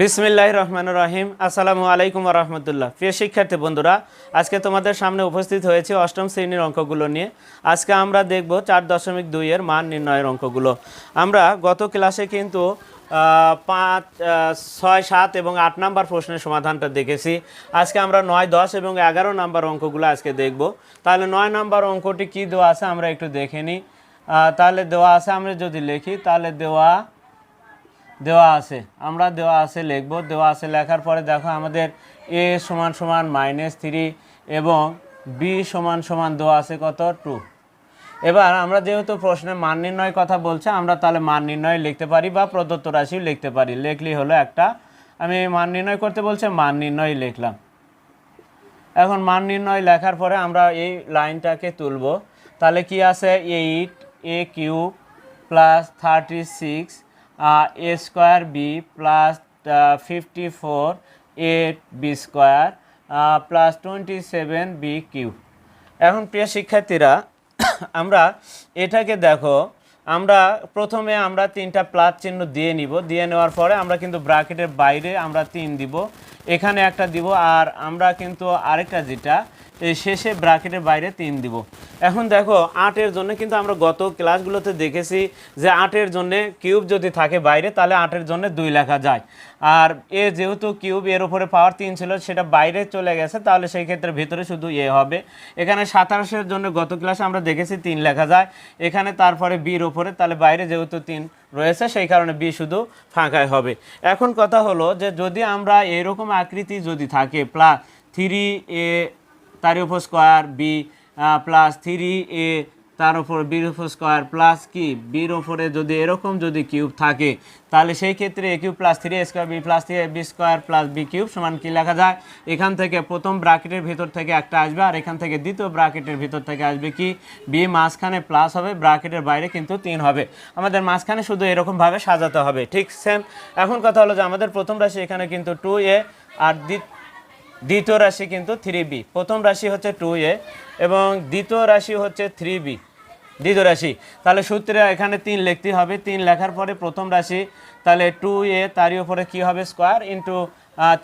বিসমিল্লাহ রহমান রহিম আসসালামু আলাইকুম রহমতুল্লাহ। প্রিয় শিক্ষার্থী বন্ধুরা, আজকে তোমাদের সামনে উপস্থিত হয়েছে অষ্টম শ্রেণির অঙ্কগুলো নিয়ে। আজকে আমরা দেখব চার দশমিক দুইয়ের মান নির্ণয়ের অঙ্কগুলো। আমরা গত ক্লাসে কিন্তু পাঁচ ছয়, সাত এবং আট নাম্বার প্রশ্নের সমাধানটা দেখেছি। আজকে আমরা নয়, দশ এবং এগারো নাম্বার অঙ্কগুলো আজকে দেখব। তাহলে নয় নাম্বার অঙ্কটি কী দেওয়া আছে আমরা একটু দেখে নিই। তাহলে দেওয়া আছে, আমরা যদি লিখি, তাহলে দেওয়া দেওয়া আছে। আমরা দেওয়া আছে, লিখব। দেওয়া আছে, লেখার পরে দেখো আমাদের এ সমান সমান মাইনাস থ্রি এবং বি সমান সমান দেওয়া আছে কত? টু এবার আমরা যেহেতু প্রশ্নে মান নির্ণয় কথা বলছে, আমরা তাহলে মান নির্ণয় লিখতে পারি বা প্রদত্ত রাশিও লিখতে পারি। লিখলেই হলো একটা, আমি মান নির্ণয় করতে বলছে, মান নির্ণয় লিখলাম। এখন মান নির্ণয় লেখার পরে আমরা এই লাইনটাকে তুলব। তাহলে কি আছে? Eight A cube plus thirty six A square B plus fifty four eight B square plus twenty seven B cube এখন প্রিয় শিক্ষার্থীরা, আমরা এটাকে দেখো, আমরা প্রথমে আমরা তিনটা প্লাস চিহ্ন দিয়ে নিব, দিয়ে নেওয়ার পরে আমরা কিন্তু ব্র্যাকেটের বাইরে আমরা তিন দিব, এখানে একটা দিব, আর আমরা কিন্তু আরেকটা যেটা শেষে ব্র্যাকেটের বাইরে তিন দিব। এখন দেখো, আটের জন্য কিন্তু আমরা গত ক্লাসগুলোতে দেখেছি যে আটের জন্য কিউব যদি থাকে বাইরে, তাহলে আটের জন্য দুই লেখা যায়। আর এ যেহেতু কিউব এর উপরে পাওয়ার তিন ছিল, সেটা বাইরে চলে গেছে, তাহলে সেই ক্ষেত্রে ভিতরে শুধু এ হবে। এখানে সাতাশের জন্য গত ক্লাসে আমরা দেখেছি তিন লেখা যায়। এখানে তারপরে বির ওপরে তাহলে বাইরে যেহেতু তিন রয়েছে, সেই কারণে বি শুধু ফাঁকায় হবে। এখন কথা হলো যে যদি আমরা এরকম আকৃতি যদি থাকে প্লাস থ্রি এ তার উপর square, B plus three A তার উপর বির উপর স্কোয়ার প্লাস কি? বির উপরে যদি এরকম যদি কিউব থাকে, তাহলে সেই ক্ষেত্রে A cube plus three square B plus three B square plus B cube সমান কি লেখা যায়? এখান থেকে প্রথম ব্রাকেটের ভিতর থেকে একটা আসবে, আর এখান থেকে দ্বিতীয় ব্রাকেটের ভিতর থেকে আসবে কি? বি মাঝখানে প্লাস হবে ব্রাকেটের বাইরে কিন্তু তিন হবে। আমাদের মাঝখানে শুধু এরকমভাবে সাজাতে হবে, ঠিক সেম এখন কথা হলো যে আমাদের প্রথম রাশি এখানে কিন্তু টু এ আর দ্বিতীয় দ্বিতীয় রাশি কিন্তু থ্রি বি প্রথম রাশি হচ্ছে টু এ এবং দ্বিতীয় রাশি হচ্ছে থ্রি বি দ্বিতীয় রাশি। তাহলে সূত্রে এখানে তিন লিখতে হবে। তিন লেখার পরে প্রথম রাশি, তাহলে টু এ তারই উপরে কী হবে? স্কোয়ার ইন্টু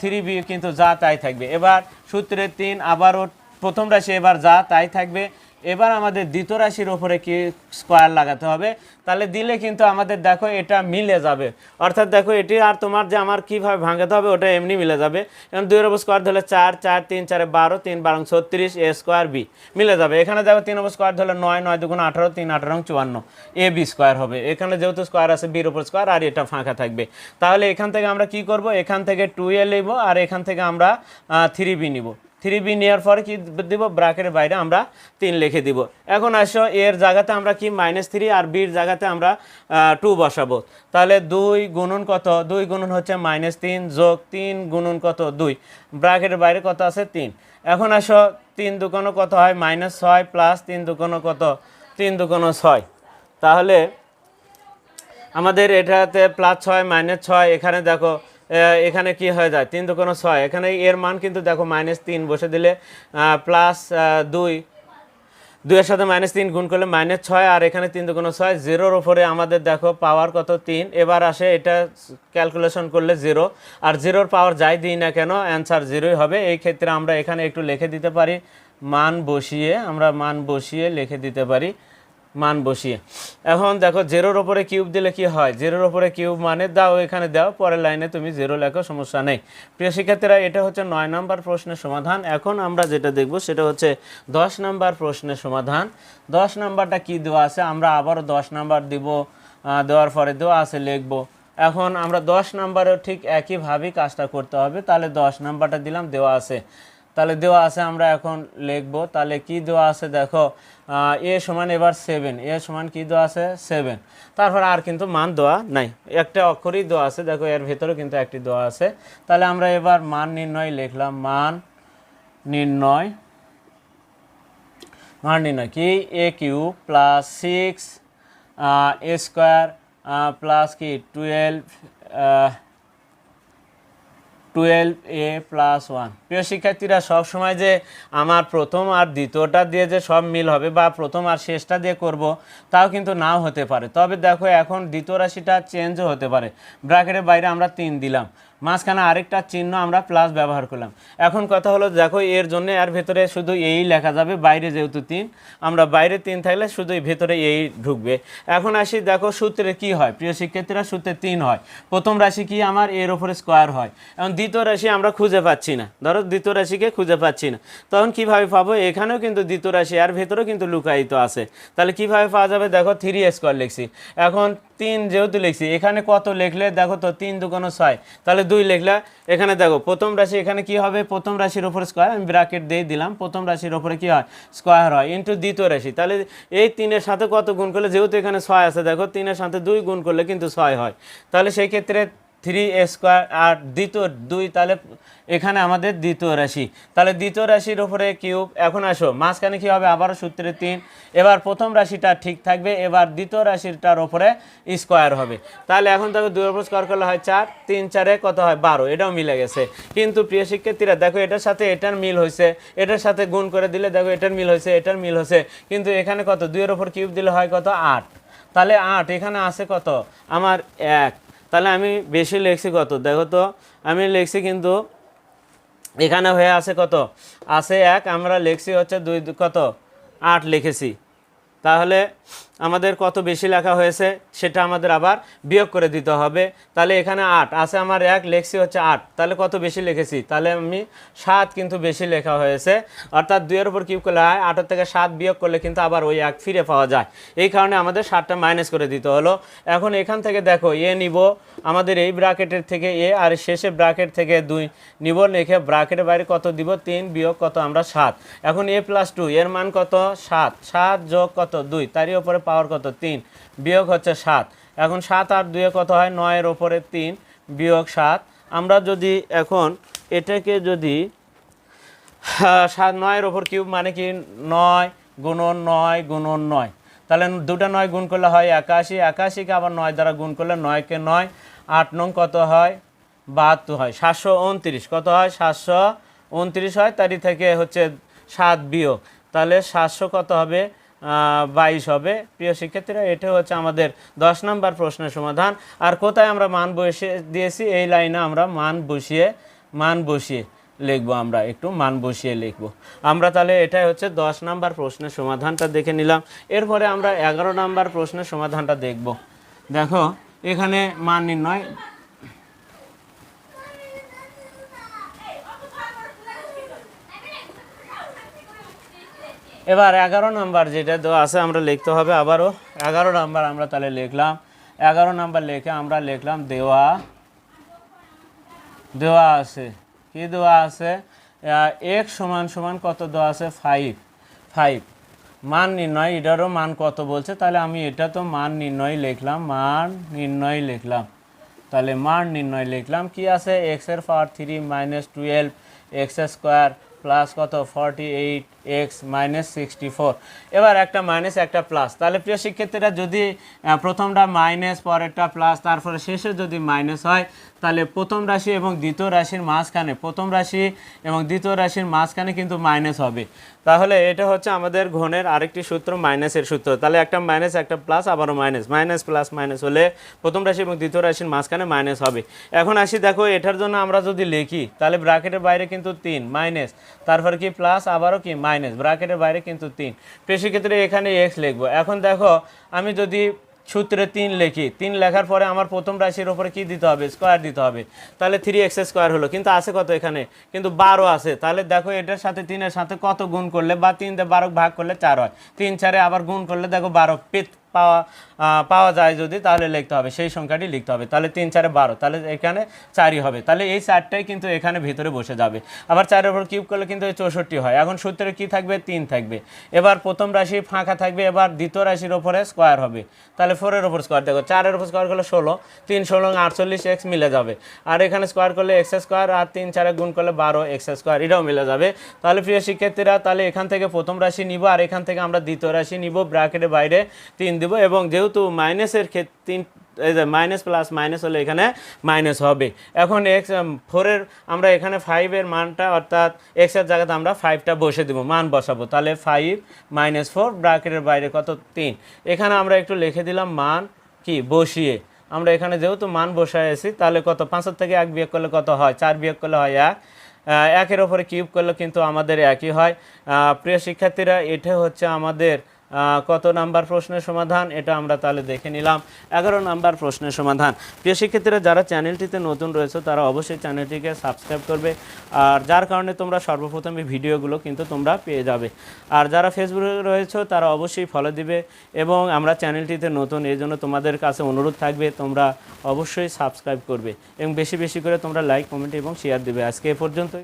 থ্রি বি কিন্তু যা তাই থাকবে। এবার সূত্রে তিন আবারও প্রথম রাশি এবার যা তাই থাকবে। এবার আমাদের দ্বিতীয় রাশির ওপরে কি স্কোয়ার লাগাতে হবে? তাহলে দিলে কিন্তু আমাদের দেখো এটা মিলে যাবে। অর্থাৎ দেখো এটি আর তোমার যে আমার কীভাবে ভাঙাতে হবে, ওটা এমনি মিলে যাবে। এবং দুইয়ের ওপর স্কোয়ার ধরলে চার চার, তিন, চারে বারো, তিন, বারো ছত্রিশ, এ স্কোয়ার বি মিলে যাবে। এখানে দেখো তিন ওপর স্কোয়ার ধরলে নয় নয় দুগুণ আঠারো, তিন, আঠারো চুয়ান্ন, এ বি স্কোয়ার হবে। এখানে যেহেতু স্কোয়ার আছে বির ওপর স্কোয়ার আর এটা ফাঁকা থাকবে। তাহলে এখান থেকে আমরা কি করব? এখান থেকে টু এ নেব আর এখান থেকে আমরা থ্রি বি নিব। থ্রি বি নেওয়ার পরে কি দিব? ব্রাকেটের বাইরে আমরা তিন লিখে দিব। এখন আসো, এর জায়গাতে আমরা কি মাইনাস থ্রি আর বির জায়গাতে আমরা টু বসাবো। তাহলে দুই গুণন কত? দুই গুণন হচ্ছে মাইনাস তিন যোগ তিন গুণন কত? দুই। ব্রাকেটের বাইরে কত আছে? তিন। এখন আসো, তিন দুকোনো কত হয়? মাইনাস ছয় প্লাস তিন দুকোনো কত? তিন দুকোনো ছয়। তাহলে আমাদের এটাতে প্লাস ছয় মাইনাস ছয়, এখানে দেখো এখানে কি হয়ে যায়? তিন দুকোনো ছয়। এখানে এর মান কিন্তু দেখো মাইনাস তিন বসে দিলে প্লাস দুই। দুইয়ের সাথে মাইনাস তিন গুণ করলে মাইনাস ছয়, আর এখানে তিন দুগুণ ছয় জিরোর ওপরে আমাদের দেখো পাওয়ার কত? তিন। এবার আসে এটা ক্যালকুলেশন করলে জিরো আর জিরোর পাওয়ার যাই দিই না কেন অ্যান্সার জিরোই হবে। এই ক্ষেত্রে আমরা এখানে একটু লিখে দিতে পারি। মান বসিয়ে, আমরা মান বসিয়ে লিখে দিতে পারি। মান বসিয়ে। এখন দেখো জেরোর ওপরে কিউব দিলে কি হয়? জেরোর ওপরে কিউব মানে দাও, এখানে দাও, পরের লাইনে তুমি জেরো লেখো, সমস্যা নেই। প্রিয় শিক্ষার্থীরা, এটা হচ্ছে নয় নম্বর প্রশ্নের সমাধান। এখন আমরা যেটা দেখব, সেটা হচ্ছে দশ নম্বর প্রশ্নের সমাধান। দশ নাম্বারটা কি দেওয়া আছে? আমরা আবারও দশ নাম্বার দিব দেওয়ার পরে দেওয়া আছে, লিখব। এখন আমরা দশ নাম্বারেও ঠিক একইভাবেই কাজটা করতে হবে। তাহলে দশ নম্বরটা দিলাম, দেওয়া আছে। তাহলে দেওয়া আছে আমরা এখন লিখব। তাহলে কি দেওয়া আছে দেখো এ সমান এবার সেভেন এ সমান কি দেওয়া আছে? সেভেন তারপর আর কিন্তু মান দেওয়া নাই। একটা অক্ষরই দেওয়া আছে, দেখো এর ভেতরেও কিন্তু একটি দেওয়া আছে। তাহলে আমরা এবার মান নির্ণয় লিখলাম, মান নির্ণয়। মান নির্ণয় কি? A cube plus six A square plus কি? Twelve twelve A plus one প্রিয় শিক্ষার্থীরা সব সময় যে আমার প্রথম আর দ্বিতীয়টা দিয়ে যে সব মিল হবে বা প্রথম আর শেষটা দিয়ে করব, তাও কিন্তু নাও হতে পারে। তবে দেখো, এখন দ্বিতীয় রাশিটা চেঞ্জও হতে পারে। ব্র্যাকেটের বাইরে আমরা তিন দিলাম। মাঝখানে আরেকটা চিহ্ন আমরা প্লাস ব্যবহার করলাম। এখন কথা হলো, দেখো, এর জন্য এর ভেতরে শুধু এই লেখা যাবে, বাইরে যেহেতু তিন, আমরা বাইরে তিন থাকলে শুধু ভেতরে এই ঢুকবে। এখন আসি, দেখো, সূত্রে কি হয়? প্রিয় শিক্ষার্থীরা, সূত্রে তিন হয়। প্রথম রাশি কি আমার? এর ওপরে স্কোয়ার হয়। এখন দ্বিতীয় রাশি আমরা খুঁজে পাচ্ছি না। ধরো দ্বিতীয় রাশিকে খুঁজে পাচ্ছি না। তখন কীভাবে পাবো? এখানেও কিন্তু দ্বিতীয় রাশি, আর ভেতরেও কিন্তু লুকায়িত আছে। তাহলে কীভাবে পাওয়া যাবে? দেখো থ্রি স্কোয়ার লিখছি। এখন তিন যেহেতু লিখছি, এখানে কত লিখলে? দেখো তো, তিন দুগুণ ছয়। তাহলে দুই লিখলে, এখানে দেখো, প্রথম রাশি এখানে কি হবে? প্রথম রাশির ওপরে স্কোয়ার আমি ব্র্যাকেট দিয়ে দিলাম, প্রথম রাশির ওপরে কি হয়? স্কোয়ার হয় ইন্টু দ্বিতীয় রাশি। তাহলে এই তিনের সাথে কত গুণ করলে? যেহেতু এখানে ছয় আছে, দেখো, তিনের সাথে দুই গুণ করলে কিন্তু ছয় হয়। তাহলে সেই ক্ষেত্রে থ্রি স্কোয়ার আর দ্বিতীয় দুই, তাহলে এখানে আমাদের দ্বিতীয় রাশি। তাহলে দ্বিতীয় রাশির ওপরে কিউব, এখন আসো, মাঝখানে কি হবে? আবারও সূত্রে তিন। এবার প্রথম রাশিটা ঠিক থাকবে, এবার দ্বিতীয় রাশিটার ওপরে স্কোয়ার হবে। তাহলে এখন তবে দুই ওপর স্কোয়ার করলে হয় চার, তিন, চারে কত হয়? বারো, এটাও মিলে গেছে। কিন্তু প্রিয় শিক্ষার্থীরা, দেখো, এটার সাথে এটার মিল হয়েছে। এটার সাথে গুণ করে দিলে, দেখো, এটার মিল হয়েছে, এটার মিল হয়েছে। কিন্তু এখানে কত? দুইয়ের ওপর কিউব দিলে হয় কত? আট। তাহলে আট, এখানে আছে কত? আমার এক। তাহলে আমি বেশি লিখছি কত? দেখো তো, আমি লিখছি কিন্তু এখানে হয়ে আছে কত? আছে এক, আমরা লিখছি হচ্ছে দুই, কত? আট লিখেছি। তাহলে আমাদের কত বেশি লেখা হয়েছে, সেটা আমাদের আবার বিয়োগ করে দিতে হবে। তাহলে এখানে আট, আছে আমার এক, লেখছি হচ্ছে আট। তাহলে কত বেশি লিখেছি? তাহলে আমি সাত কিন্তু বেশি লেখা হয়েছে। অর্থাৎ দুইয়ের উপর কিউব করলে হয় আটের থেকে সাত বিয়োগ করলে কিন্তু আবার ওই এক ফিরে পাওয়া যায়। এই কারণে আমাদের সাতটা মাইনাস করে দিতে হলো। এখন এখান থেকে দেখো, এ নিব, আমাদের এই ব্রাকেটের থেকে এ, আর শেষে ব্রাকেট থেকে দুই নিব, লিখে ব্রাকেটের বাইরে কত দিব? তিন বিয়োগ কত? আমরা সাত। এখন এ প্লাস টু এর মান কত? সাত। সাত যোগ কত? দুই। তারই ওপরে পাওয়ার কত? তিন। বিয়োগ হচ্ছে সাত। এখন সাত আর দুয়ে কত হয়? নয়ের ওপরে তিন। বিয়োগ সাত। আমরা যদি এখন এটাকে যদি সাত, নয়ের ওপর কিউব মানে কি? নয় গুণন নয় গুণন নয়। তাহলে দুটা নয় গুণ করলে হয় একাশি। একাশিকে আবার নয় দ্বারা গুণ করলে নয়কে নয়। আট নং কত হয়? বাহাত্তর হয়। সাতশো উনত্রিশ। কত হয়? সাতশো উনত্রিশ হয়। তারই থেকে হচ্ছে সাত বিয়োগ। তাহলে সাতশো কত হবে? বাইশ হবে। প্রিয় শিক্ষার্থীরা, এটা হচ্ছে আমাদের দশ নম্বর প্রশ্নের সমাধান। আর কোথায় আমরা মান বসিয়ে দিয়েছি? এই লাইনে আমরা মান বসিয়ে মান বসিয়ে লিখব আমরা, একটু মান বসিয়ে লিখব। আমরা তাহলে এটাই হচ্ছে দশ নাম্বার প্রশ্নের সমাধানটা দেখে নিলাম। এরপরে আমরা এগারো নাম্বার প্রশ্নের সমাধানটা দেখব। দেখো, এখানে মান নির্ণয় এবার এগারো নাম্বার যেটা দেওয়া আছে আমরা লিখতে হবে আবারও। এগারো নাম্বার আমরা তাহলে লিখলাম। এগারো নাম্বার লিখে আমরা লিখলাম দেওয়া। দেওয়া আছে। কি দেওয়া আছে? এক সমান সমান কত দেওয়া আছে? ফাইভ ফাইভ মান নির্ণয়, এটারও মান কত বলছে? তাহলে আমি এটা তো মান নির্ণয় লিখলাম, মান নির্ণয় লিখলাম। তাহলে মান নির্ণয় লিখলাম, কি আছে? এক্সের power three minus twelve X square plus কত? Forty eight X minus sixty four এবার একটা মাইনাস একটা প্লাস তাহলে প্রিয় শিক্ষার্থীরা, যদি প্রথমটা মাইনাস পরেরটা প্লাস তারপরে শেষে যদি মাইনাস হয়, তাহলে প্রথম রাশি এবং দ্বিতীয় রাশির মাঝখানে, প্রথম রাশি এবং দ্বিতীয় রাশির মাঝখানে কিন্তু মাইনাস হবে। তাহলে এটা হচ্ছে আমাদের ঘনের আরেকটি সূত্র মাইনাসের সূত্র। তাহলে একটা মাইনাস একটা প্লাস আবারও মাইনাস মাইনাস প্লাস মাইনাস হলে প্রথম রাশি এবং দ্বিতীয় রাশির মাঝখানে মাইনাস হবে। এখন আসি, দেখো, এটার জন্য আমরা যদি লিখি, তাহলে ব্র্যাকেটের বাইরে কিন্তু তিন মাইনাস তারপর কি প্লাস আবারও কি মাইনাস ব্রাকেটের বাইরে কিন্তু তিন। ক্ষেত্রে এখানে এক্স লিখব। এখন দেখো, আমি যদি সূত্রে তিন লিখি, তিন লেখার পরে আমার প্রথম রাশির ওপরে কি দিতে হবে? স্কোয়ার দিতে হবে। তাহলে থ্রি এক্স স্কোয়ার হলো। কিন্তু আছে কত এখানে? কিন্তু বারো আছে। তাহলে দেখো, এটার সাথে তিনের সাথে কত গুণ করলে বা তিন দিয়ে বারো ভাগ করলে চার হয়। তিন চারে আবার গুণ করলে দেখো বারো পাওয়া পাওয়া যায় যদি, তাহলে লিখতে হবে। সেই সংখ্যাটি লিখতে হবে। তাহলে তিন, চারে বারো। তাহলে এখানে চারই হবে। তাহলে এই চারটাই কিন্তু এখানে ভিতরে বসে যাবে। আবার চারের উপর কিউব করলে কিন্তু চৌষট্টি হয়। এখন সূত্রে কি থাকবে? তিন থাকবে। এবার প্রথম রাশি ফাঁকা থাকবে। এবার দ্বিতীয় রাশির ওপরে স্কোয়ার হবে। তাহলে ফোরের ওপর স্কোয়ার। দেখো, চারের ওপর স্কোয়ার করলে ষোলো। তিন, ষোলো, আটচল্লিশ, এক্স মিলে যাবে। আর এখানে স্কোয়ার করলে এক্স স্কোয়ার আর তিন, চারে গুণ করলে বারো, এক্স স্কোয়ার। এটাও মিলে যাবে। তাহলে প্রিয় শিক্ষার্থীরা, তাহলে এখান থেকে প্রথম রাশি নিব। আর এখান থেকে আমরা দ্বিতীয় রাশি নিব। ব্র্যাকেটের বাইরে তিন দিব এবং যেহেতু মাইনাসের ক্ষেত্রে তিন এই যে মাইনাস প্লাস মাইনাস হলে এখানে মাইনাস হবে। এখন এক্স ফোরের আমরা এখানে ফাইভের মানটা অর্থাৎ এক্সের জায়গাতে আমরা ফাইভটা বসে দেবো, মান বসাবো। তাহলে ফাইভ মাইনাস ফোর ব্রাকেটের বাইরে কত? তিন। এখানে আমরা একটু লিখে দিলাম মান কি? বসিয়ে। আমরা এখানে যেহেতু মান বসায় আছি, তাহলে কত? পাঁচের থেকে এক বিয়োগ করলে কত হয়? চার বিয়োগ করলে হয় এক। একের ওপরে কিউব করলে কিন্তু আমাদের একই হয়। প্রিয় শিক্ষার্থীরা, এটা হচ্ছে আমাদের কত নাম্বার প্রশ্নের সমাধান? এটা আমরা তাহলে দেখে নিলাম। এগারো নাম্বার প্রশ্নের সমাধান। প্রিয় শিক্ষার্থীরা, যারা চ্যানেলটিতে নতুন রয়েছে, তারা অবশ্যই চ্যানেলটিকে সাবস্ক্রাইব করবে। আর যার কারণে তোমরা সর্বপ্রথম এই ভিডিওগুলো কিন্তু তোমরা পেয়ে যাবে। আর যারা ফেসবুকে রয়েছে, তারা অবশ্যই ফলো দিবে এবং আমরা চ্যানেলটিতে নতুন, এই জন্য তোমাদের কাছে অনুরোধ থাকবে, তোমরা অবশ্যই সাবস্ক্রাইব করবে। এবং বেশি বেশি করে তোমরা লাইক কমেন্ট এবং শেয়ার দিবে। আজকে এ পর্যন্ত